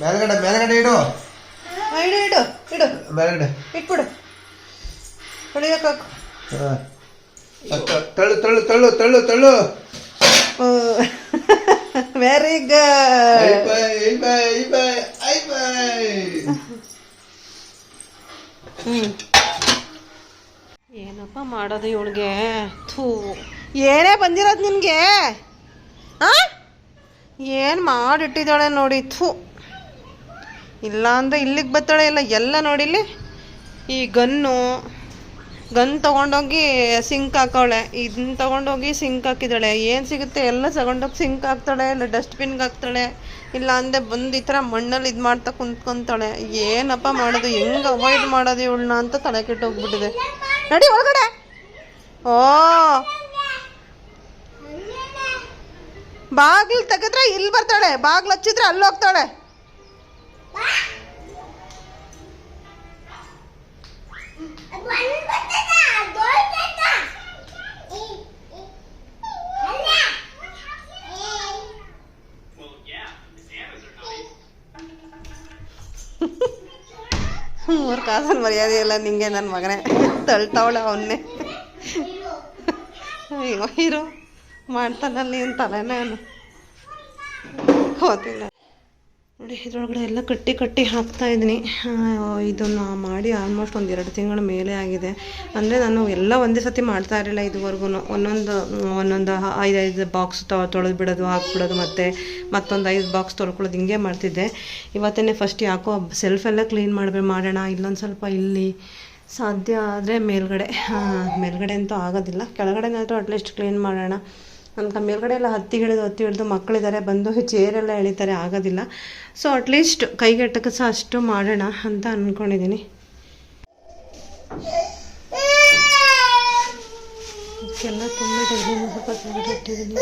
ಮೇಲ್ಗಡೆ ಮೇಲ್ಗಡೆ ಇಡು. ಇಡು ಇಡು ಇಡು. ಮೇಲ್ಗಡೆ. ಇಟ್ಬಿಡು. ಹೊಡಿಯೋಕ್ಕಾಕು ಹಾ. ತ- ತಳ್ಳು ತಳ್ಳು ತಳ್ಳು ತಳ್ಳು ತಳ್ಳು. Very good bye bye I bye I bye. Hmm. ಏನಪ್ಪ ಮಾಡೋದು ಇವಳಿಗೆ? ಥೂ. ಏನೇ ಬಂದಿರೋದು ನಿನಗೆ? ಆ? ಏನು ಮಾಡಿಟ್ಟಿದ್ದಾಳೆ ನೋಡಿ ಥೂ. ಇಲ್ಲ ಅಂದರೆ ಇಲ್ಲಿಗೆ ಬರ್ತಾಳೆ ಇಲ್ಲ, ಎಲ್ಲ ನೋಡಿಲ್ಲಿ ಈ ಗನ್ನು, ಗನ್ ತೊಗೊಂಡೋಗಿ ಸಿಂಕ್ ಹಾಕವಳೆ. ಇದನ್ನ ತೊಗೊಂಡೋಗಿ ಸಿಂಕ್ ಹಾಕಿದ್ದಾಳೆ. ಏನು ಸಿಗುತ್ತೆ? ಎಲ್ಲ ತಗೊಂಡೋಗಿ ಸಿಂಕ್ ಹಾಕ್ತಾಳೆ, ಇಲ್ಲ ಡಸ್ಟ್ಬಿನ್ಗೆ ಹಾಕ್ತಾಳೆ, ಇಲ್ಲ ಅಂದೆ ಬಂದು ಈ ಥರ ಮಣ್ಣಲ್ಲಿ ಇದು ಮಾಡ್ತಾ ಕುಂತ್ಕೊತಾಳೆ. ಏನಪ್ಪ ಮಾಡೋದು? ಹೆಂಗೆ ಅವಾಯ್ಡ್ ಮಾಡೋದು ಇವಳನ್ನ ಅಂತ ತಲೆ ಕೆಟ್ಟೋಗ್ಬಿಟ್ಟಿದೆ ನಡಿ ಒಳಗಡೆ. ಓ! ಬಾಗಿಲು ತೆಗೆದ್ರೆ ಇಲ್ಲಿ ಬರ್ತಾಳೆ. ಬಾಗಿಲು ಹಚ್ಚಿದ್ರೆ ಅಲ್ಲಿ ಹೋಗ್ತಾಳೆ. ಮೂರು ಕಾಸಲ್ಲಿ ಮರ್ಯಾದೆ ಇಲ್ಲ, ನಿಂಗೆ ನನ್ನ ಮಗನೇ. ತಳ್ತಾವಳೆ ಅವನ್ನೇ. ಅಯ್ಯೋ ಇರು ಮಾಡ್ತಾನಲ್ಲಿ ಏನು ಅವನು ಹೋತಿಲ್ಲ ನೋಡಿ, ಇದ್ರೊಳಗಡೆ ಎಲ್ಲ ಕಟ್ಟಿ ಕಟ್ಟಿ ಹಾಕ್ತಾ ಇದ್ದೀನಿ. ಇದನ್ನು ಮಾಡಿ ಆಲ್ಮೋಸ್ಟ್ ಒಂದು ಎರಡು ತಿಂಗಳ ಮೇಲೆ ಆಗಿದೆ. ಅಂದರೆ ನಾನು ಎಲ್ಲ ಒಂದೇ ಸತಿ ಮಾಡ್ತಾ ಇರಲಿಲ್ಲ ಇದುವರೆಗೂ ಒಂದೊಂದು ಒಂದೊಂದು ಐದೈದು ಬಾಕ್ಸ್ ತೊಳೆದು ಬಿಡೋದು, ಹಾಕ್ಬಿಡೋದು ಮತ್ತು ಮತ್ತೊಂದು ಐದು ಬಾಕ್ಸ್ ತೊಳ್ಕೊಳ್ಳೋದು ಹಿಂಗೆ ಮಾಡ್ತಿದ್ದೆ. ಇವತ್ತೇ ಫಸ್ಟ್ ಯಾಕೋ ಸೆಲ್ಫೆಲ್ಲ ಕ್ಲೀನ್ ಮಾಡಬೇಕು ಮಾಡೋಣ, ಇಲ್ಲೊಂದು ಸ್ವಲ್ಪ ಇಲ್ಲಿ ಸಾಧ್ಯ ಆದರೆ ಮೇಲ್ಗಡೆ. ಮೇಲ್ಗಡೆ ಅಂತೂ ಆಗೋದಿಲ್ಲ. ಕೆಳಗಡೆನಾದರೂ ಅಟ್ಲೀಸ್ಟ್ ಕ್ಲೀನ್ ಮಾಡೋಣ. ನನ್ಗೆ ಮೇಲ್ಗಡೆ ಎಲ್ಲ ಹತ್ತಿ ಹಿಡಿದು ಹತ್ತಿ ಹಿಡಿದು ಮಕ್ಕಳಿದ್ದಾರೆ ಬಂದು ಚೇರೆಲ್ಲ ಎಳಿತಾರೆ, ಆಗೋದಿಲ್ಲ. ಸೊ ಅಟ್ಲೀಸ್ಟ್ ಕೈಗೆಟ್ಟಕ್ಕೆ ಸಹ ಅಷ್ಟು ಮಾಡೋಣ ಅಂತ ಅಂದ್ಕೊಂಡಿದ್ದೀನಿ ಇದಕ್ಕೆಲ್ಲ ತುಂಬಿಟ್ಟಿದ್ದೀನಿ ಸ್ವಲ್ಪ ತುಂಬಿಟ್ಟಿದ್ದೀನಿ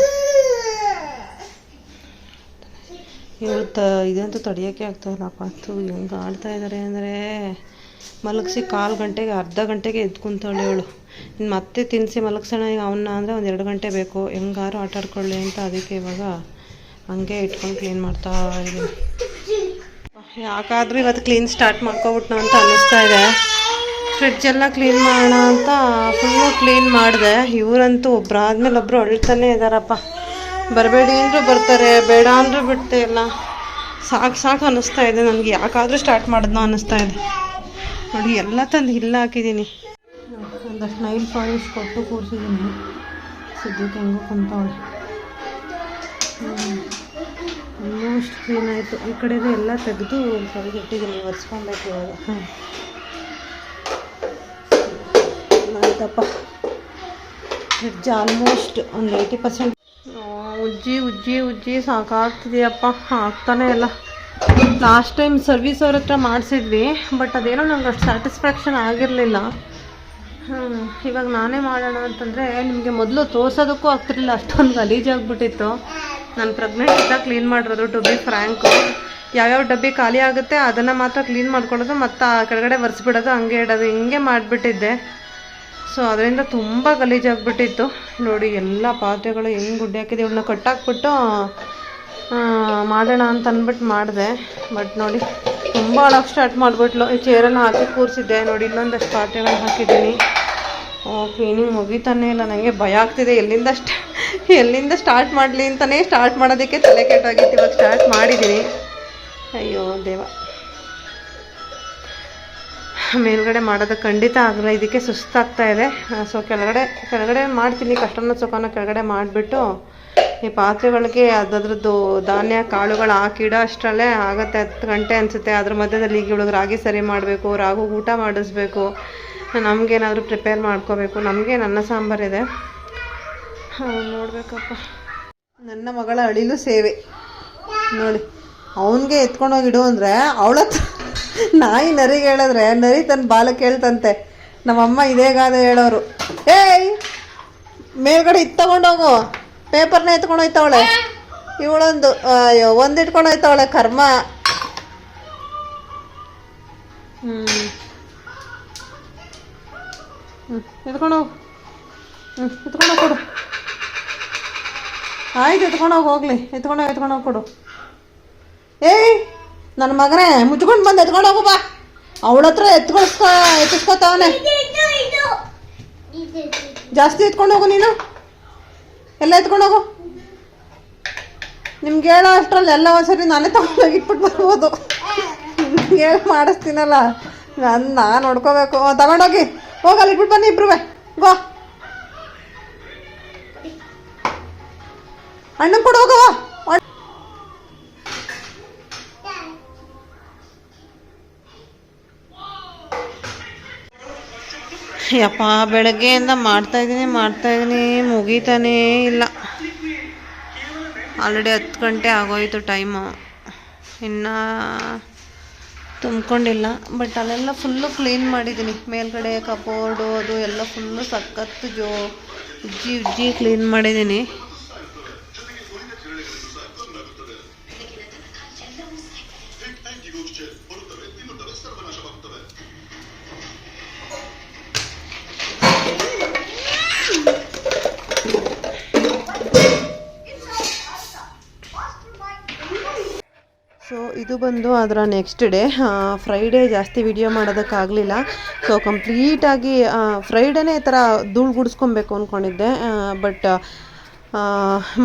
ಇವಳು ತ ಇದಂತೂ ತಡಿಯೋಕ್ಕೆ ಆಗ್ತಾಯಿಲ್ಲಪ್ಪ ಅದು ಹೆಂಗೆ ಆಡ್ತಾ ಇದ್ದಾರೆ ಅಂದರೆ ಮಲಗಿಸಿ ಕಾಲು ಗಂಟೆಗೆ, ಅರ್ಧ ಗಂಟೆಗೆ ಎದ್ದು ಕುಂತಾಳೆ ಅವಳು. ಇನ್ನು ಮತ್ತೆ ತಿನ್ನಿಸಿ ಮಲಗಿಸೋಣ, ಈಗ ಅವನ್ನ ಅಂದರೆ ಒಂದು ಎರಡು ಗಂಟೆ ಬೇಕು. ಹೆಂಗಾರು ಆಟ ಆಡ್ಕೊಳ್ಳಿ ಅಂತ ಅದಕ್ಕೆ ಇವಾಗ ಹಂಗೆ ಇಟ್ಕೊಂಡು ಕ್ಲೀನ್ ಮಾಡ್ತಾ ಇದ್ದೀನಿ. ಯಾಕಾದರೂ ಇವತ್ತು ಕ್ಲೀನ್ ಸ್ಟಾರ್ಟ್ ಮಾಡ್ಕೋಬಿಟ್ನ ಅಂತ ಅನ್ನಿಸ್ತಾ ಇದೆ. ಫ್ರಿಡ್ಜ್ ಎಲ್ಲ ಕ್ಲೀನ್ ಮಾಡೋಣ ಅಂತ ಫುಲ್ಲು ಕ್ಲೀನ್ ಮಾಡಿದೆ. ಇವರಂತೂ ಒಬ್ರಾದ್ಮೇಲೆ ಒಬ್ಬರು ಅಳ್ತಾನೆ ಇದ್ದಾರಪ್ಪ ಬರಬೇಡಿ ಅಂದರೂ ಬರ್ತಾರೆ, ಬೇಡ ಅಂದರೂ ಬಿಡ್ತೆ ಇಲ್ಲ. ಸಾಕು ಸಾಕು ಅನ್ನಿಸ್ತಾ ಇದೆ ನನಗೆ. ಯಾಕಾದರೂ ಸ್ಟಾರ್ಟ್ ಮಾಡಿದ್ನೋ ಅನ್ನಿಸ್ತಾ ಇದೆ. ನೋಡಿ, ಎಲ್ಲ ತಂದು ಇಲ್ಲ ಹಾಕಿದ್ದೀನಿ. ಒಂದಷ್ಟು ನೈಲ್ ಪಾಲಿಶ್ ಕೊಟ್ಟು ಕೂರಿಸಿದ್ದೀನಿ. ಸದ್ಯಕ್ಕೆ ಹೆಂಗೋ ಕುಂತವಳೆ. ಆಲ್ಮೋಸ್ಟ್ ಕ್ಲೀನ್ ಆಯಿತು. ಈ ಕಡೆದು ಎಲ್ಲ ತೆಗೆದು ಕೈಗಿಟ್ಟಿದ್ದೀನಿ ಒರೆಸ್ಕೊಬೇಕು ಇವಾಗ. ಆಯ್ತಪ್ಪ ಫ್ರಿಡ್ಜ್ ಆಲ್ಮೋಸ್ಟ್ ಒಂದು ಏಯ್ಟಿ ಪರ್ಸೆಂಟ್ ಉಜ್ಜಿ ಉಜ್ಜಿ ಉಜ್ಜಿ ಸಾಕಾಗ್ತಿದೆಯಪ್ಪ. ಆಗ್ತಾನೆ ಇಲ್ಲ. ಲಾಸ್ಟ್ ಟೈಮ್ ಸರ್ವಿಸ್ ಅವ್ರ ಹತ್ರ ಮಾಡಿಸಿದ್ವಿ ಬಟ್ ಅದೇನೋ ನಂಗೆ ಅಷ್ಟು ಸ್ಯಾಟಿಸ್ಫ್ಯಾಕ್ಷನ್ ಆಗಿರಲಿಲ್ಲ. ಇವಾಗ ನಾನೇ ಮಾಡೋಣ ಅಂತಂದರೆ ನಿಮಗೆ ಮೊದಲು ತೋರ್ಸೋದಕ್ಕೂ ಆಗ್ತಿರಲಿಲ್ಲ, ಅಷ್ಟೊಂದು ಗಲೀಜಾಗ್ಬಿಟ್ಟಿತ್ತು ನಾನು ಪ್ರೆಗ್ನೆಂಟ್ ಇದ್ದಾಗ ಕ್ಲೀನ್ ಮಾಡಿರೋದು ಟು ಬಿ ಫ್ರ್ಯಾಂಕು ಯಾವ್ಯಾವ ಡಬ್ಬಿ ಖಾಲಿ ಆಗುತ್ತೆ ಅದನ್ನು ಮಾತ್ರ ಕ್ಲೀನ್ ಮಾಡ್ಕೊಳ್ಳೋದು, ಮತ್ತು ಆ ಕೆಳಗಡೆ ಒರೆಸ್ಬಿಡೋದು, ಹಂಗೆ ಇಡೋದು, ಹಿಂಗೆ ಮಾಡಿಬಿಟ್ಟಿದ್ದೆ. ಸೊ ಅದರಿಂದ ತುಂಬ ಗಲೀಜಾಗ್ಬಿಟ್ಟಿತ್ತು ನೋಡಿ, ಎಲ್ಲ ಪಾತ್ರೆಗಳು ಹೆಂಗೆ ಗುಡ್ಡೆ ಹಾಕಿದೆ ಇವನ್ನ ಕಟ್ಟಾಕ್ಬಿಟ್ಟು ಮಾಡೋಣ ಅಂತ ಅಂದ್ಬಿಟ್ಟು ಮಾಡಿದೆ. ಬಟ್ ನೋಡಿ, ತುಂಬ ಒಳಗೆ ಸ್ಟಾರ್ಟ್ ಮಾಡಿಬಿಟ್ಲು. ಈ ಚೇರನ್ನು ಹಾಕಿ ಕೂರಿಸಿದ್ದೆ. ನೋಡಿ ಇಲ್ಲೊಂದಷ್ಟು ಪಾತ್ರೆಗಳನ್ನ ಹಾಕಿದ್ದೀನಿ. ಓ ಕ್ಲೀನಿಂಗ್ ಮುಗಿತಾನೇ ಇಲ್ಲ. ನನಗೆ ಭಯ ಆಗ್ತಿದೆ. ಎಲ್ಲಿಂದ ಎಲ್ಲಿಂದ ಸ್ಟಾರ್ಟ್ ಮಾಡಲಿ ಅಂತಲೇ ಸ್ಟಾರ್ಟ್ ಮಾಡೋದಕ್ಕೆ ತಲೆ ಕೆಟ್ಟಾಗಿತ್ತು. ಇವಾಗ ಸ್ಟಾರ್ಟ್ ಮಾಡಿದ್ದೀನಿ. ಅಯ್ಯೋ, ದೇವ. ಮೇಲ್ಗಡೆ ಮಾಡೋದು ಖಂಡಿತ ಆಗಲ್ಲ ಇದಕ್ಕೆ ಸುಸ್ತಾಗ್ತಾ ಇದೆ. ಸೊ ಕೆಳಗಡೆ ಕೆಳಗಡೆ ಮಾಡ್ತೀನಿ. ಕಷ್ಟನ ಸುಖನ ಕೆಳಗಡೆ ಮಾಡಿಬಿಟ್ಟು ಈ ಪಾತ್ರೆಗಳಿಗೆ ಅದರದ್ದು ಧಾನ್ಯ, ಕಾಳುಗಳು ಹಾಕಿಡೋ ಅಷ್ಟರಲ್ಲೇ ಆಗುತ್ತೆ. ಹತ್ತು ಗಂಟೆ ಅನಿಸುತ್ತೆ. ಅದ್ರ ಮಧ್ಯದಲ್ಲಿ ಈಗ ಇವಳಿಗೆ ರಾಗಿ ಸರಿ ಮಾಡಬೇಕು, ರಾಗು ಊಟ ಮಾಡಿಸ್ಬೇಕು. ನಮಗೇನಾದರೂ ಪ್ರಿಪೇರ್ ಮಾಡ್ಕೋಬೇಕು. ನಮಗೆ ನನ್ನ ಸಾಂಬಾರಿದೆ ನೋಡಬೇಕಪ್ಪ. ನನ್ನ ಮಗಳ ಅಳಿಲು ಸೇವೆ. ನೋಡಿ, ಅವನಿಗೆ ಎತ್ಕೊಂಡೋಗಿಡು ಅಂದರೆ ಅವಳ ನಾಯಿ ನರಿಗೆ ಹೇಳಿದ್ರೆ ನರಿ ತನ್ನ ಬಾಲ ಕೇಳ್ತಂತೆ. ನಮ್ಮಮ್ಮ ಇದೇ ಗಾದೆ ಹೇಳೋರು. ಏಯ್, ಮೇಲ್ಗಡೆ ಇದು ತಗೊಂಡೋಗು. ಪೇಪರ್ನ ಎತ್ಕೊಂಡು ಹೋಯ್ತಾವಳೆ? ಇವಳೊಂದು ಅಯ್ಯೋ ಒಂದು ಇಟ್ಕೊಂಡು ಹೋಯ್ತಾವಳೆ ಕರ್ಮ. ಹ್ಞೂ ಹ್ಞೂ ಎತ್ಕೊಂಡು ಹೋಗು. ಹ್ಞೂ ಎತ್ಕೊಂಡು ಕೊಡು. ಆಯ್ತು ಎತ್ಕೊಂಡು ಹೋಗಿ ಹೋಗ್ಲಿ. ಎತ್ಕೊಂಡು ಎತ್ಕೊಂಡು ಕೊಡು. ಏಯ್ ನನ್ನ ಮಗನೇ ಮುಚ್ಕೊಂಡು ಬಂದು ಎತ್ಕೊಂಡು ಹೋಗು ಬಾ. ಅವಳ ಹತ್ರ ಎತ್ಕೊಳ್ಸ್ಕೊ ಎತ್ತಿಸ್ಕೊತಾವನೆ. ಜಾಸ್ತಿ ಎತ್ಕೊಂಡು ಹೋಗು ನೀನು. ಎಲ್ಲ ಎತ್ಕೊಂಡು ಹೋಗು. ನಿಮ್ಗೆ ಹೇಳೋ ಅಷ್ಟರಲ್ಲಿ ಎಲ್ಲ ಒಂದ್ಸರಿ ನಾನೇ ತಗೊಂಡೋಗಿ ಇಟ್ಬಿಟ್ಟು ಬರ್ಬೋದು. ಹೇಳಿ ಮಾಡಿಸ್ತೀನಲ್ಲ. ನಾನು ನಾನು ನೋಡ್ಕೋಬೇಕು. ತಗೊಂಡೋಗಿ. ಹೋಗಲ್ಲ ಇಟ್ಬಿಟ್ಟು ಬನ್ನಿ ಇಬ್ರು ಗೋ. ಅಣ್ಣ ಕೊಡು ಯಪ್ಪ, ಬೆಳಗ್ಗೆಯಿಂದ ಮಾಡ್ತಾ ಇದ್ದೀನಿ ಮಾಡ್ತಾ ಇದ್ದೀನಿ ಮುಗೀತಾನೇ ಇಲ್ಲ. ಆಲ್ರೆಡಿ ಹತ್ತು ಗಂಟೆ ಆಗೋಯ್ತು ಟೈಮು ಇನ್ನು ತುಂಬ್ಕೊಂಡಿಲ್ಲ. ಬಟ್ ಅಲ್ಲೆಲ್ಲ ಫುಲ್ಲು ಕ್ಲೀನ್ ಮಾಡಿದ್ದೀನಿ ಮೇಲ್ಗಡೆ ಕಬೋರ್ಡು ಅದು ಎಲ್ಲ ಫುಲ್ಲು ಸಖತ್ತು ಜೋ ಉಜ್ಜಿ ಉಜ್ಜಿ ಕ್ಲೀನ್ ಮಾಡಿದ್ದೀನಿ ಇದು ಬಂದು ಅದರ ನೆಕ್ಸ್ಟ್ ಡೇ ಫ್ರೈಡೇ ಜಾಸ್ತಿ ವಿಡಿಯೋ ಮಾಡೋದಕ್ಕಾಗಲಿಲ್ಲ. ಸೊ ಕಂಪ್ಲೀಟಾಗಿ ಫ್ರೈಡೇನೇ ಈ ಥರ ಧೂಳು ಗುಡಿಸ್ಕೊಬೇಕು ಅಂದ್ಕೊಂಡಿದ್ದೆ ಬಟ್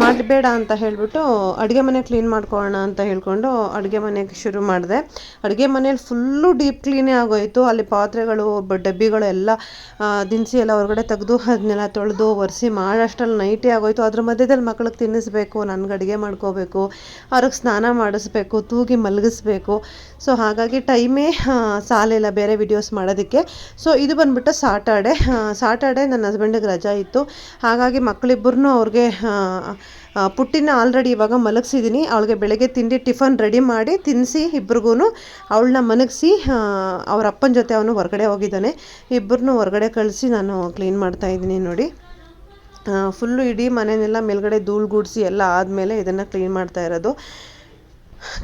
ಮಾಡಬೇಡ ಅಂತ ಹೇಳಿಬಿಟ್ಟು ಅಡುಗೆ ಮನೆ ಕ್ಲೀನ್ ಮಾಡ್ಕೊಳ್ಳೋಣ ಅಂತ ಹೇಳ್ಕೊಂಡು ಅಡುಗೆ ಮನೆಗೆ ಶುರು ಮಾಡಿದೆ. ಅಡುಗೆ ಮನೇಲಿ ಫುಲ್ಲು ಡೀಪ್ ಕ್ಲೀನೇ ಆಗೋಯಿತು. ಅಲ್ಲಿ ಪಾತ್ರೆಗಳು, ಬ, ಡಬ್ಬಿಗಳು ಎಲ್ಲ ದಿನಸಿ ಎಲ್ಲ ಹೊರಗಡೆ ತೆಗೆದು ಅದನ್ನೆಲ್ಲ ತೊಳೆದು ಒರೆಸಿ ಮಾಡೋಷ್ಟರಲ್ಲಿ ನೈಟೇ ಆಗೋಯ್ತು. ಅದ್ರ ಮಧ್ಯದಲ್ಲಿ ಮಕ್ಳಿಗೆ ತಿನ್ನಿಸ್ಬೇಕು, ನನಗೆ ಅಡುಗೆ ಮಾಡ್ಕೋಬೇಕು, ಅವ್ರಿಗೆ ಸ್ನಾನ ಮಾಡಿಸ್ಬೇಕು, ತೂಗಿ ಮಲಗಿಸ್ಬೇಕು. ಸೊ ಹಾಗಾಗಿ ಟೈಮೇ ಸಾಲಿಲ್ಲ ಬೇರೆ ವಿಡಿಯೋಸ್ ಮಾಡೋದಕ್ಕೆ. ಸೊ ಇದು ಬಂದುಬಿಟ್ಟು ಸಾಟರ್ಡೆ ಸಾಟರ್ಡೆ ನನ್ನ ಹಸ್ಬೆಂಡಿಗೆ ರಜಾ ಇತ್ತು. ಹಾಗಾಗಿ ಮಕ್ಕಳಿಬ್ಬರನ್ನೂ ಅವ್ರಿಗೆ ಪುಟ್ಟಿನ ಆಲ್ರೆಡಿ ಇವಾಗ ಮಲಗಿಸಿದ್ದೀನಿ ಅವಳಿಗೆ ಬೆಳಗ್ಗೆ ತಿಂಡಿ ಟಿಫನ್ ರೆಡಿ ಮಾಡಿ ತಿನ್ನಿಸಿ ಇಬ್ರಿಗೂ ಅವಳನ್ನ ಮಲಗಿಸಿ ಅವ್ರ ಅಪ್ಪನ ಜೊತೆ ಅವನು ಹೊರಗಡೆ ಹೋಗಿದ್ದಾನೆ. ಇಬ್ಬರನ್ನೂ ಹೊರಗಡೆ ಕಳಿಸಿ ನಾನು ಕ್ಲೀನ್ ಮಾಡ್ತಾ ಇದ್ದೀನಿ ನೋಡಿ. ಫುಲ್ಲು ಇಡೀ ಮನೆಯನ್ನೆಲ್ಲ ಮೇಲ್ಗಡೆ ಧೂಳು ಗುಡಿಸಿ ಎಲ್ಲ ಆದಮೇಲೆ ಇದನ್ನು ಕ್ಲೀನ್ ಮಾಡ್ತಾ ಇರೋದು.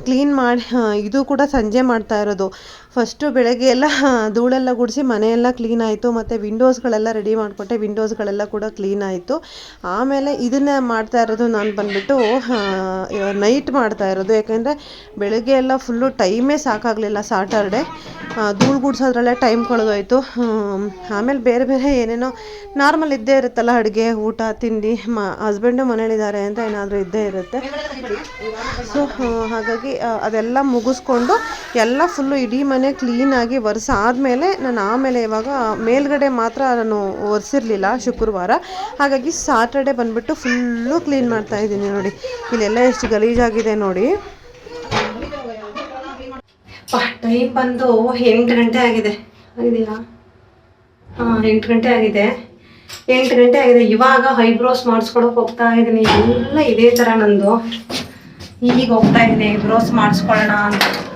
ಕ್ಲೀನ್ ಮಾಡಿ ಇದು ಕೂಡ ಸಂಜೆ ಮಾಡ್ತಾ ಇರೋದು. ಫಸ್ಟು ಬೆಳಗ್ಗೆ ಎಲ್ಲ ಧೂಳೆಲ್ಲ ಗುಡಿಸಿ ಮನೆಯೆಲ್ಲ ಕ್ಲೀನ್ ಆಯಿತು, ಮತ್ತು ವಿಂಡೋಸ್ಗಳೆಲ್ಲ ರೆಡಿ ಮಾಡಿಕೊಟ್ಟೆ ವಿಂಡೋಸ್ಗಳೆಲ್ಲ ಕೂಡ ಕ್ಲೀನ್ ಆಯಿತು. ಆಮೇಲೆ ಇದನ್ನು ಮಾಡ್ತಾ ಇರೋದು ನಾನು ಬಂದುಬಿಟ್ಟು ನೈಟ್ ಮಾಡ್ತಾ ಇರೋದು. ಯಾಕೆಂದರೆ ಬೆಳಗ್ಗೆ ಎಲ್ಲ ಫುಲ್ಲು ಟೈಮೇ ಸಾಕಾಗಲಿಲ್ಲ ಸಾಟರ್ಡೆ ಧೂಳು ಗುಡ್ಸೋದ್ರಲ್ಲೇ ಟೈಮ್ ಕಳೆದೋಯ್ತು. ಆಮೇಲೆ ಬೇರೆ ಬೇರೆ ಏನೇನೋ ನಾರ್ಮಲ್ ಇದ್ದೇ ಇರುತ್ತಲ್ಲ ಅಡುಗೆ, ಊಟ, ತಿಂಡಿ, ಮ ಹಸ್ಬೆಂಡು ಮನೇಲಿದ್ದಾರೆ ಅಂತ ಏನಾದರೂ ಇದ್ದೇ ಇರುತ್ತೆ. ಸೊ ಹಾಗಾಗಿ ಅದೆಲ್ಲ ಮುಗಿಸ್ಕೊಂಡು ಎಲ್ಲ ಫುಲ್ಲು ಇಡೀ ಕ್ಲೀನಾಗಿ ಒರೆಸ ಆದಮೇಲೆ ನಾನು ಆಮೇಲೆ ಇವಾಗ ಮೇಲ್ಗಡೆ ಮಾತ್ರ ನಾನು ಒರೆಸಿರ್ಲಿಲ್ಲ ಶುಕ್ರವಾರ. ಹಾಗಾಗಿ ಸಾಟರ್ಡೆ ಬಂದ್ಬಿಟ್ಟು ಫುಲ್ಲು ಕ್ಲೀನ್ ಮಾಡ್ತಾ ಇದ್ದೀನಿ ನೋಡಿ. ಇಲ್ಲೆಲ್ಲ ಎಷ್ಟು ಗಲೀಜಾಗಿದೆ ನೋಡಿ. ಟೈಮ್ ಬಂದು ಎಂಟು ಗಂಟೆ ಆಗಿದೆ. ಆಗಿದೆಯಾ? ಹಾಂ, ಎಂಟು ಗಂಟೆ ಆಗಿದೆ. ಎಂಟು ಗಂಟೆ ಆಗಿದೆ. ಇವಾಗ ಐಬ್ರೋಸ್ ಮಾಡಿಸ್ಕೊಳಕ್ಕೆ ಹೋಗ್ತಾ ಇದ್ದೀನಿ. ಎಲ್ಲ ಇದೇ ಥರ ನಂದು. ಈಗ ಹೋಗ್ತಾ ಇದ್ದೀನಿ. ಐಬ್ರೋಸ್ ಮಾಡಿಸ್ಕೊಳ್ಳೋಣ ಅಂತ.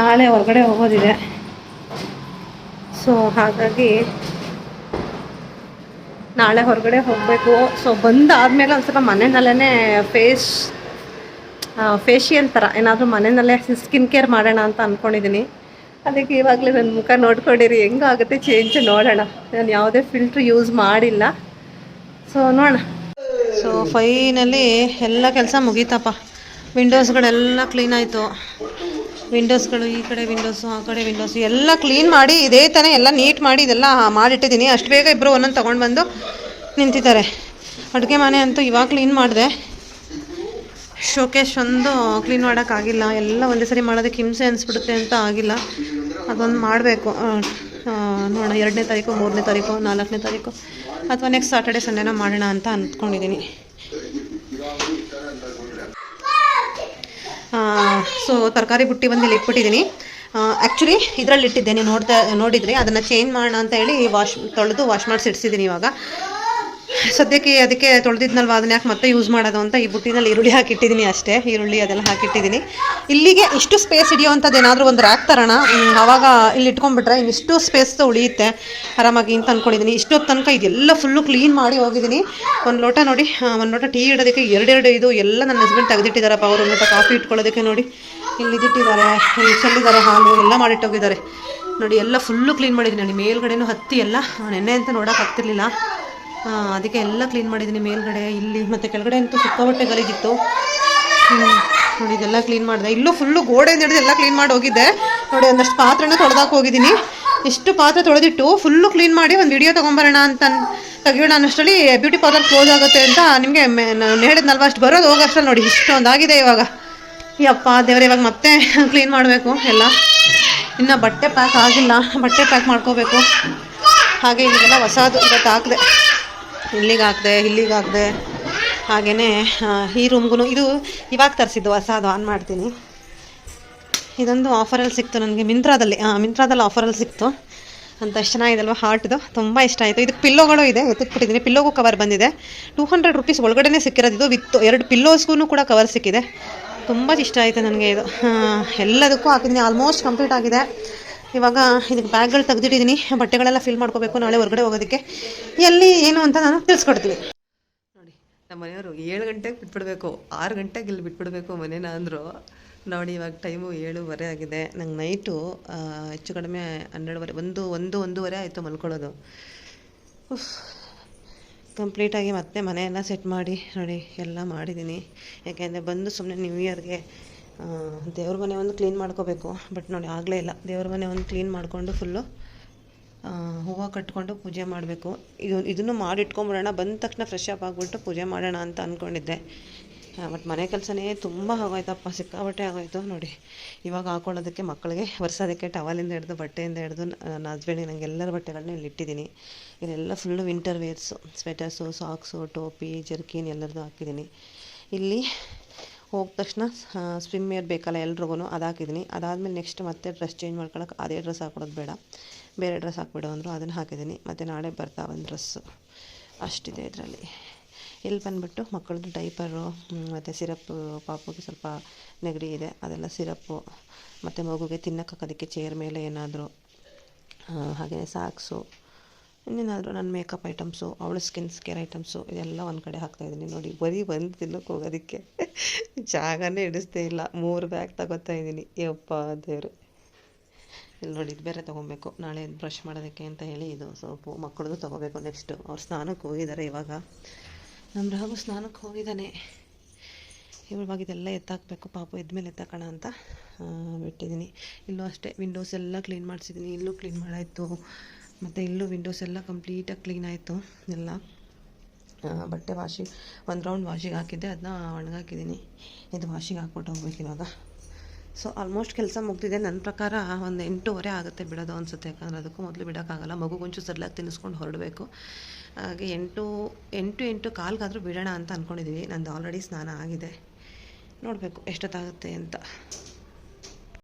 ನಾಳೆ ಹೊರಗಡೆ ಹೋಗೋದಿದೆ. ಸೊ ಹಾಗಾಗಿ ನಾಳೆ ಹೊರಗಡೆ ಹೋಗಬೇಕು. ಸೊ ಬಂದಾದಮೇಲೆ ಒಂದು ಸ್ವಲ್ಪ ಮನೆಯಲ್ಲೇ ಫೇಸ್ ಫೇಶಿಯಲ್ ಥರ ಏನಾದರೂ ಮನೆಯಲ್ಲೇ ಸ್ಕಿನ್ ಕೇರ್ ಮಾಡೋಣ ಅಂತ ಅಂದ್ಕೊಂಡಿದ್ದೀನಿ ಅದಕ್ಕೆ ಇವಾಗಲೇ ನನ್ನ ಮುಖ ನೋಡ್ಕೊಂಡಿರಿ, ಹೆಂಗಾಗುತ್ತೆ ಚೇಂಜ್ ನೋಡೋಣ. ನಾನು ಯಾವುದೇ ಫಿಲ್ಟ್ರ್ ಯೂಸ್ ಮಾಡಿಲ್ಲ. ಸೊ ನೋಡೋಣ. ಸೊ ಫೈನಲಿ ಎಲ್ಲ ಕೆಲಸ ಮುಗೀತಪ್ಪ. ವಿಂಡೋಸ್ಗಳೆಲ್ಲ ಕ್ಲೀನ್ ಆಯಿತು. ವಿಂಡೋಸ್ಗಳು ಈ ಕಡೆ ವಿಂಡೋಸು, ಆ ಕಡೆ ವಿಂಡೋಸು, ಎಲ್ಲ ಕ್ಲೀನ್ ಮಾಡಿ, ಇದೇ ತಾನೇ ಎಲ್ಲ ನೀಟ್ ಮಾಡಿ ಇದೆಲ್ಲ ಮಾಡಿಟ್ಟಿದ್ದೀನಿ. ಅಷ್ಟು ಬೇಗ ಇಬ್ಬರು ಒಂದೊಂದು ತೊಗೊಂಡು ಬಂದು ನಿಂತಿದ್ದಾರೆ. ಅಡುಗೆ ಮನೆ ಅಂತೂ ಇವಾಗ ಕ್ಲೀನ್ ಮಾಡಿದೆ. ಶೋಕೇಶ್ ಒಂದು ಕ್ಲೀನ್ ಮಾಡೋಕ್ಕಾಗಿಲ್ಲ ಎಲ್ಲ ಒಂದೇ ಸರಿ ಮಾಡೋದಕ್ಕೆ ಹಿಂಸೆ ಅನಿಸ್ಬಿಡುತ್ತೆ ಅಂತ ಆಗಿಲ್ಲ. ಅದೊಂದು ಮಾಡಬೇಕು. ನೋಡೋಣ, ಎರಡನೇ ತಾರೀಕು, ಮೂರನೇ ತಾರೀಕು, ನಾಲ್ಕನೇ ತಾರೀಕು, ಅಥವಾ ನೆಕ್ಸ್ಟ್ ಸಾಟರ್ಡೆ ಸಂಡೇನ ಮಾಡೋಣ ಅಂತ ಅಂದ್ಕೊಂಡಿದ್ದೀನಿ. ಸೊ ತರಕಾರಿ ಬುಟ್ಟಿ ಬಂದು ಇಲ್ಲಿ ಇಟ್ಬಿಟ್ಟಿದ್ದೀನಿ ಆ್ಯಕ್ಚುಲಿ ಇದರಲ್ಲಿ ಇಟ್ಟಿದ್ದೆ ನೀವು ನೋಡ್ತಾ, ನೋಡಿದರೆ ಅದನ್ನು ಚೇಂಜ್ ಮಾಡೋಣ ಅಂತ ಹೇಳಿ ವಾಶ್ ತೊಳೆದು ವಾಶ್ ಮಾಡಿಸಿ ಇಡ್ಸಿದ್ದೀನಿ ಇವಾಗ. ಸದ್ಯಕ್ಕೆ ಅದಕ್ಕೆ ತೊಳೆದಿದ್ನಲ್ವ ಅದನ್ನ ಯಾಕೆ ಮತ್ತೆ ಯೂಸ್ ಮಾಡೋದು ಅಂತ ಈ ಬುಟ್ಟಿನಲ್ಲಿ ಈರುಳ್ಳಿ ಹಾಕಿಟ್ಟಿದ್ದೀನಿ ಅಷ್ಟೇ. ಈರುಳ್ಳಿ ಅದೆಲ್ಲ ಹಾಕಿಟ್ಟಿದ್ದೀನಿ. ಇಲ್ಲಿಗೆ ಇಷ್ಟು ಸ್ಪೇಸ್ ಹಿಡಿಯುವಂಥದ್ದು ಏನಾದರೂ ಒಂದು ರ್ಯಾಕ್ ತರೋಣ. ಅವಾಗ ಇಲ್ಲಿ ಇಟ್ಕೊಂಡ್ಬಿಟ್ರೆ ಇನ್ನಿಷ್ಟು ಸ್ಪೇಸ್ ಉಳಿಯುತ್ತೆ. ಆರಾಮಾಗಿ ಅಂತ ಅಂದ್ಕೊಂಡಿದ್ದೀನಿ ಇಷ್ಟೊತ್ತು ತನಕ ಇದೆಲ್ಲ ಫುಲ್ಲು ಕ್ಲೀನ್ ಮಾಡಿ ಹೋಗಿದ್ದೀನಿ. ಒಂದು ಲೋಟ ನೋಡಿ ಒಂದು ಲೋಟ ಟೀ ಇಡೋದಕ್ಕೆ ಎರಡೆರಡು ಇದು ಎಲ್ಲ ನನ್ನ ಹಸ್ಬೆಂಡ್ ತೆಗೆದಿಟ್ಟಿದ್ದಾರಪ್ಪ. ಅವರು ಒಂದು ಲೋಟ ಕಾಫಿ ಇಟ್ಕೊಳ್ಳೋದಕ್ಕೆ ನೋಡಿ. ಇಲ್ಲಿ ಇದಿಟ್ಟಿದ್ದಾರೆ ಇಲ್ಲಿ ಚೆಲ್ಲಿದ್ದಾರೆ ಹಾಲು ಎಲ್ಲ ಮಾಡಿಟ್ಟೋಗಿದ್ದಾರೆ ನೋಡಿ ಎಲ್ಲ ಫುಲ್ಲು ಕ್ಲೀನ್ ಮಾಡಿದ್ದೀನಿ. ನೋಡಿ ಮೇಲ್ಗಡೆನೂ ಹತ್ತಿ ಎಲ್ಲ ನೆನ್ನೆ ಅಂತ ನೋಡೋಕೆ ಆಗ್ತಿರ್ಲಿಲ್ಲ. ಆ, ಅದಕ್ಕೆ ಎಲ್ಲ ಕ್ಲೀನ್ ಮಾಡಿದ್ದೀನಿ ಮೇಲ್ಗಡೆ, ಇಲ್ಲಿ ಮತ್ತು ಕೆಳಗಡೆ ಅಂತೂ ಸಿಕ್ಕಾಪಟ್ಟೆ ಗಲೀಜಿತ್ತು. ನೋಡಿ, ಇದೆಲ್ಲ ಕ್ಲೀನ್ ಮಾಡಿದೆ. ಇಲ್ಲೂ ಫುಲ್ಲು ಗೋಡೆ ಹಿಡಿದು ಎಲ್ಲ ಕ್ಲೀನ್ ಮಾಡಿ ಹೋಗಿದ್ದೆ. ನೋಡಿ, ಒಂದಷ್ಟು ಪಾತ್ರೆನ ತೊಳೆದಾಕ್ ಹೋಗಿದ್ದೀನಿ. ಎಷ್ಟು ಪಾತ್ರೆ ತೊಳೆದಿಟ್ಟು ಫುಲ್ಲು ಕ್ಲೀನ್ ಮಾಡಿ ಒಂದು ವಿಡಿಯೋ ತೊಗೊಂಬರೋಣ ಅಂತ ತೆಗಿಯೋಣ ಅನ್ನೋಷ್ಟರಲ್ಲಿ ಬ್ಯೂಟಿ ಪಾರ್ಲರ್ ಕ್ಲೋಸ್ ಆಗುತ್ತೆ ಅಂತ ನಿಮಗೆ ನಾನು ಹೇಳಿದ್ನಲ್ವ, ಅಷ್ಟು ಬರೋದು ಹೋಗೋಷ್ಟರಲ್ಲಿ ನೋಡಿ ಇಷ್ಟೊಂದಾಗಿದೆ ಇವಾಗ. ಯಪ್ಪ, ದೇವ್ರೆ, ಇವಾಗ ಮತ್ತೆ ಕ್ಲೀನ್ ಮಾಡಬೇಕು ಎಲ್ಲ. ಇನ್ನು ಬಟ್ಟೆ ಪ್ಯಾಕ್ ಆಗಿಲ್ಲ. ಬಟ್ಟೆ ಪ್ಯಾಕ್ ಮಾಡ್ಕೋಬೇಕು. ಹಾಗೆ ಇಲ್ಲಿಗೆಲ್ಲ ಹೊಸದು ಇವತ್ತು ಹಾಕಿದೆ. ಇಲ್ಲಿಗೆ ಹಾಕಿದೆ ಇಲ್ಲಿಗೆ ಹಾಕಿದೆ ಹಾಗೆಯೇ ಈ ರೂಮ್ಗೂ ಇದು ಇವಾಗ ತರಿಸಿದ್ದು ಹೊಸದು ಆನ್ ಮಾಡ್ತೀನಿ. ಇದೊಂದು ಆಫರಲ್ಲಿ ಸಿಕ್ತು ನನಗೆ ಮಿಂತ್ರಾದಲ್ಲಿ ಮಿಂತ್ರಾದಲ್ಲಿ ಆಫರಲ್ಲಿ ಸಿಕ್ತು. ಅಂತ ಎಷ್ಟು ಚೆನ್ನಾಗಿದಲ್ವ ಹಾರ್ಟ್ದು ತುಂಬ ಇಷ್ಟ ಆಯಿತು. ಇದಕ್ಕೆ ಪಿಲ್ಲೋಗಳು ಇದೆ ಎತ್ತಿಟ್ಬಿಟ್ಟಿದ್ದೀನಿ ಪಿಲ್ಲೋಗೂ ಕವರ್ ಬಂದಿದೆ. ಟೂ ಹಂಡ್ರೆಡ್ ರುಪೀಸ್ ಒಳಗಡೆನೇ ಸಿಕ್ಕಿರೋದು ಇದು ವಿತ್ ಎರಡು ಪಿಲ್ಲೋಸ್ಗೂ ಕೂಡ ಕವರ್ ಸಿಕ್ಕಿದೆ. ತುಂಬ ಇಷ್ಟ ಆಯಿತು ನನಗೆ ಇದು. ಎಲ್ಲದಕ್ಕೂ ಹಾಕಿದ್ದೀನಿ ಆಲ್ಮೋಸ್ಟ್ ಕಂಪ್ಲೀಟ್ ಆಗಿದೆ. ಇವಾಗ ಇದಕ್ಕೆ ಬ್ಯಾಗ್ಗಳು ತೆಗೆದಿಟ್ಟಿದ್ದೀನಿ. ಬಟ್ಟೆಗಳೆಲ್ಲ ಫಿಲ್ ಮಾಡ್ಕೋಬೇಕು. ನಾಳೆ ಹೊರಗಡೆ ಹೋಗೋದಕ್ಕೆ. ಎಲ್ಲಿ ಏನು ಅಂತ ನಾನು ತಿಳಿಸ್ಕೊಡ್ತೀನಿ. ನೋಡಿ, ನಮ್ಮ ಮನೆಯವರು ಏಳು ಗಂಟೆಗೆ ಬಿಟ್ಬಿಡ್ಬೇಕು. ಆರು ಗಂಟೆಗೆ ಇಲ್ಲಿ ಬಿಟ್ಬಿಡ್ಬೇಕು ಮನೇನ ಅಂದರು. ನೋಡಿ, ಇವಾಗ ಟೈಮು ಏಳುವರೆ ಆಗಿದೆ. ನಂಗೆ ನೈಟು ಹೆಚ್ಚು ಕಡಿಮೆ ಹನ್ನೆರಡುವರೆ, ಒಂದು ಒಂದು, ಒಂದೂವರೆ ಆಯಿತು ಮಲ್ಕೊಳ್ಳೋದು. ಕಂಪ್ಲೀಟಾಗಿ ಮತ್ತೆ ಮನೆಯೆಲ್ಲ ಸೆಟ್ ಮಾಡಿ, ನೋಡಿ, ಎಲ್ಲ ಮಾಡಿದ್ದೀನಿ ಯಾಕೆಂದರೆ ಬಂದು ಸುಮ್ಮನೆ ನ್ಯೂ ಇಯರ್ಗೆ ದೇವ್ರ ಮನೆ ಒಂದು ಕ್ಲೀನ್ ಮಾಡ್ಕೋಬೇಕು. ಬಟ್ ನೋಡಿ, ಆಗಲೇ ಇಲ್ಲ. ದೇವ್ರ ಮನೆ ಒಂದು ಕ್ಲೀನ್ ಮಾಡಿಕೊಂಡು ಫುಲ್ಲು ಹೂವು ಕಟ್ಕೊಂಡು ಪೂಜೆ ಮಾಡಬೇಕು. ಇದು, ಇದನ್ನು ಮಾಡಿಟ್ಕೊಂಬಿಡೋಣ ಬಂದ ತಕ್ಷಣ ಫ್ರೆಶ್ ಅಪ್ ಆಗಿಬಿಟ್ಟು ಪೂಜೆ ಮಾಡೋಣ ಅಂತ ಅಂದ್ಕೊಂಡಿದ್ದೆ ಬಟ್ ಮನೆ ಕೆಲಸನೇ ತುಂಬ ಆಗೋಯ್ತಪ್ಪ. ಸಿಕ್ಕಾಬಟ್ಟೆ ಆಗೋಯ್ತು ನೋಡಿ. ಇವಾಗ ಹಾಕೊಳ್ಳೋದಕ್ಕೆ ಮಕ್ಕಳಿಗೆ ಒರೆಸೋದಕ್ಕೆ ಟವಲಿಂದ ಹಿಡಿದು, ಬಟ್ಟೆಯಿಂದ ಹಿಡಿದು ನನ್ನ ಹಸ್ಬೆಂಡಿಗೆ ನಂಗೆ ಎಲ್ಲರ ಬಟ್ಟೆಗಳನ್ನ ಇಲ್ಲಿ ಇಟ್ಟಿದ್ದೀನಿ. ಇದೆಲ್ಲ full winter wears sweaters socks ಟೋಪಿ ಜರ್ಕಿನ್ ಎಲ್ಲರದ್ದು ಹಾಕಿದ್ದೀನಿ. ಇಲ್ಲಿ ಹೋದ ತಕ್ಷಣ ಸ್ವಿಮ್ ಬೇಕಲ್ಲ ಎಲ್ರಿಗೂ ಅದು ಹಾಕಿದ್ದೀನಿ ಅದಾದಮೇಲೆ ನೆಕ್ಸ್ಟ್ ಮತ್ತೆ ಡ್ರೆಸ್ ಚೇಂಜ್ ಮಾಡ್ಕೊಳಕ್ಕೆ ಅದೇ ಡ್ರೆಸ್ ಹಾಕೊಡೋದು ಬೇಡ. ಬೇರೆ ಡ್ರೆಸ್ ಹಾಕ್ಬಿಡು ಅಂದರು ಅದನ್ನು ಹಾಕಿದ್ದೀನಿ ಮತ್ತು ನಾಳೆ ಬರ್ತಾ ಒಂದು ಡ್ರೆಸ್ಸು ಅಷ್ಟಿದೆ ಇದರಲ್ಲಿ. ಇಲ್ಲಿ ಬಂದುಬಿಟ್ಟು ಮಕ್ಕಳದ್ದು ಡೈಪರು ಮತ್ತು ಸಿರಪ್ ಪಾಪುಗೆ ಸ್ವಲ್ಪ ನೆಗಡಿ ಇದೆ. ಅದೆಲ್ಲ ಸಿರಪ್ಪು ಮತ್ತು ಮಗುಗೆ ತಿನ್ನಕ್ಕೆ ಹಾಕೋದಕ್ಕೆ ಚೇರ್ ಮೇಲೆ ಏನಾದರೂ ಹಾಗೆಯೇ ಸಾಕ್ಸು. ಇನ್ನೇನಾದರೂ ನನ್ನ ಮೇಕಪ್ ಐಟಮ್ಸು ಅವಳು ಸ್ಕಿನ್ ಕೇರ್ ಐಟಮ್ಸು ಇದೆಲ್ಲ ಒಂದು ಕಡೆ ಹಾಕ್ತಾಯಿದ್ದೀನಿ ನೋಡಿ, ಬರೀ ಒಂದು ತಿನ್ನಕ್ಕೆ ಹೋಗೋದಕ್ಕೆ ಜಾಗನೇ ಹಿಡಿಸ್ದೇ ಇಲ್ಲ. ಮೂರು ಬ್ಯಾಗ್ ತಗೋತಾ ಇದ್ದೀನಿ. ಯಪ್ಪ ದೇವರು. ಇಲ್ಲಿ ನೋಡಿ, ಇದು ಬೇರೆ ತೊಗೊಬೇಕು. ನಾಳೆ ಬ್ರಷ್ ಮಾಡೋದಕ್ಕೆ ಅಂತ ಹೇಳಿ ಇದು ಸೋಪು ಮಕ್ಕಳದು ತೊಗೋಬೇಕು ನೆಕ್ಸ್ಟು ಅವ್ರು ಸ್ನಾನಕ್ಕೆ ಹೋಗಿದ್ದಾರೆ ಇವಾಗ. ನಮ್ಮ ರಾಗು ಸ್ನಾನಕ್ಕೆ ಹೋಗಿದ್ದಾನೆ. ಇವಾಗ ಇದೆಲ್ಲ ಎತ್ತಾಕಬೇಕು. ಪಾಪು ಎದ್ಮೇಲೆ ಎತ್ತಾಕೋಣ ಅಂತ ಬಿಟ್ಟಿದ್ದೀನಿ. ಇಲ್ಲೂ ಅಷ್ಟೇ ವಿಂಡೋಸ್ ಎಲ್ಲ ಕ್ಲೀನ್ ಮಾಡಿಸಿದ್ದೀನಿ. ಇಲ್ಲೂ ಕ್ಲೀನ್ ಮಾಡಾಯಿತು. ಮತ್ತು ಇಲ್ಲೂ ವಿಂಡೋಸ್ ಎಲ್ಲ ಕಂಪ್ಲೀಟಾಗಿ ಕ್ಲೀನ್ ಆಯಿತು, ಎಲ್ಲ. ಬಟ್ಟೆ ವಾಷಿಗೆ ಒಂದು ರೌಂಡ್ ವಾಷಿಗೆ ಹಾಕಿದ್ದೆ ಅದನ್ನ ಒಣಗಾಕಿದ್ದೀನಿ. ಇದು ವಾಷಿಗೆ ಹಾಕ್ಬಿಟ್ಟು ಹೋಗ್ಬೇಕು ಇವಾಗ. ಸೊ ಆಲ್ಮೋಸ್ಟ್ ಕೆಲಸ ಮುಗ್ದಿದೆ. ನನ್ನ ಪ್ರಕಾರ ಒಂದು ಎಂಟೂವರೆ ಆಗುತ್ತೆ ಬಿಡೋದು ಅನಿಸುತ್ತೆ. ಯಾಕಂದರೆ ಅದಕ್ಕೂ ಮೊದಲು ಬಿಡೋಕ್ಕಾಗಲ್ಲ. ಮಗುಗೊಂಚೂರು ಸಡ್ಲಾಗಿ ತಿನ್ನಿಸ್ಕೊಂಡು ಹೊರಡಬೇಕು. ಹಾಗೆ ಎಂಟು ಎಂಟು ಎಂಟು ಕಾಲ್ಗಾದರೂ ಬಿಡೋಣ ಅಂತ ಅಂದ್ಕೊಂಡಿದ್ದೀವಿ ನಂದು ಆಲ್ರೆಡಿ ಸ್ನಾನ ಆಗಿದೆ. ನೋಡಬೇಕು ಎಷ್ಟೊತ್ತಾಗುತ್ತೆ ಅಂತ.